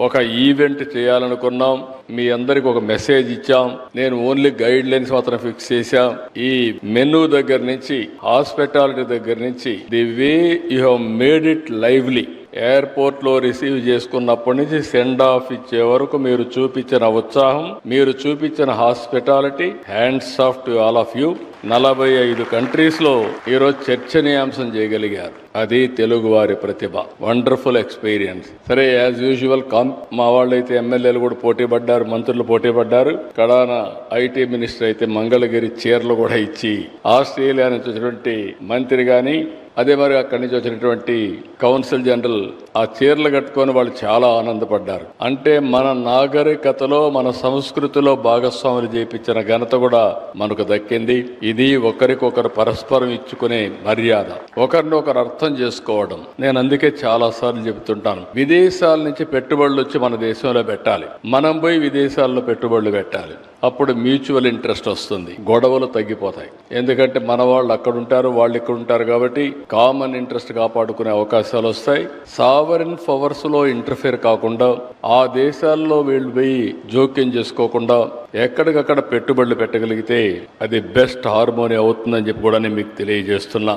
ఒక ఈవెంట్ చేయాలనుకున్నాం. మీ అందరికి ఒక మెసేజ్ ఇచ్చాం. నేను ఓన్లీ గైడ్ లైన్స్ మాత్రం ఫిక్స్ చేశాం. ఈ మెనూ దగ్గర నుంచి హాస్పిటాలిటీ దగ్గర నుంచి the way you have made it lively ఎయిర్పోర్ట్లో రిసీవ్ చేసుకున్నప్పటి నుంచి సెండ్ ఆఫ్ ఇచ్చే వరకు మీరు చూపించిన ఉత్సాహం మీరు చూపించిన hospitality hands off to all of you. నలభై ఐదు కంట్రీస్లో ఈరోజు చర్చనీయాంశం చేయగలిగారు. అది తెలుగు వారి ప్రతిభ. Wonderful experience. సరే యాజ్ యూజువల్ కాం మా వాళ్ళైతే ఎమ్మెల్యేలు కూడా పోటీ పడ్డారు మంత్రులు పోటీ పడ్డారు. కడాన ఐటీ మినిస్టర్ అయితే మంగళగిరి చీరలు కూడా ఇచ్చి ఆస్ట్రేలియా నుంచి వచ్చినటువంటి మంత్రి కానీ అదే మరి అక్కడి నుంచి వచ్చినటువంటి కౌన్సిల్ జనరల్ ఆ చీరలు కట్టుకొని వాళ్ళు చాలా ఆనందపడ్డారు. అంటే మన నాగరికతలో మన సంస్కృతిలో భాగస్వాములు చేపించిన ఘనత కూడా మనకు దక్కింది. ఇది ఒకరికొకరు పరస్పరం ఇచ్చుకునే మర్యాద. ఒకరిని ఒకరు అర్థం చేసుకోవడం. నేను అందుకే చాలా సార్లు చెబుతుంటాను. విదేశాల నుంచి పెట్టుబడులు వచ్చి మన దేశంలో పెట్టాలి. మనం పోయి విదేశాల్లో పెట్టుబడులు పెట్టాలి. అప్పుడు మ్యూచువల్ ఇంట్రెస్ట్ వస్తుంది. గొడవలు తగ్గిపోతాయి. ఎందుకంటే మన వాళ్ళు అక్కడ ఉంటారు వాళ్ళు ఇక్కడ ఉంటారు కాబట్టి కామన్ ఇంట్రెస్ట్ కాపాడుకునే అవకాశాలు వస్తాయి. సావరిన్ పవర్స్లో ఇంటర్ఫేర్ కాకుండా ఆ దేశాల్లో వీళ్ళు పోయి జోక్యం చేసుకోకుండా ఎక్కడికక్కడ పెట్టుబడులు పెట్టగలిగితే అది బెస్ట్ హార్మోని అవుతుందని చెప్పి కూడా నేను మీకు తెలియజేస్తున్నా.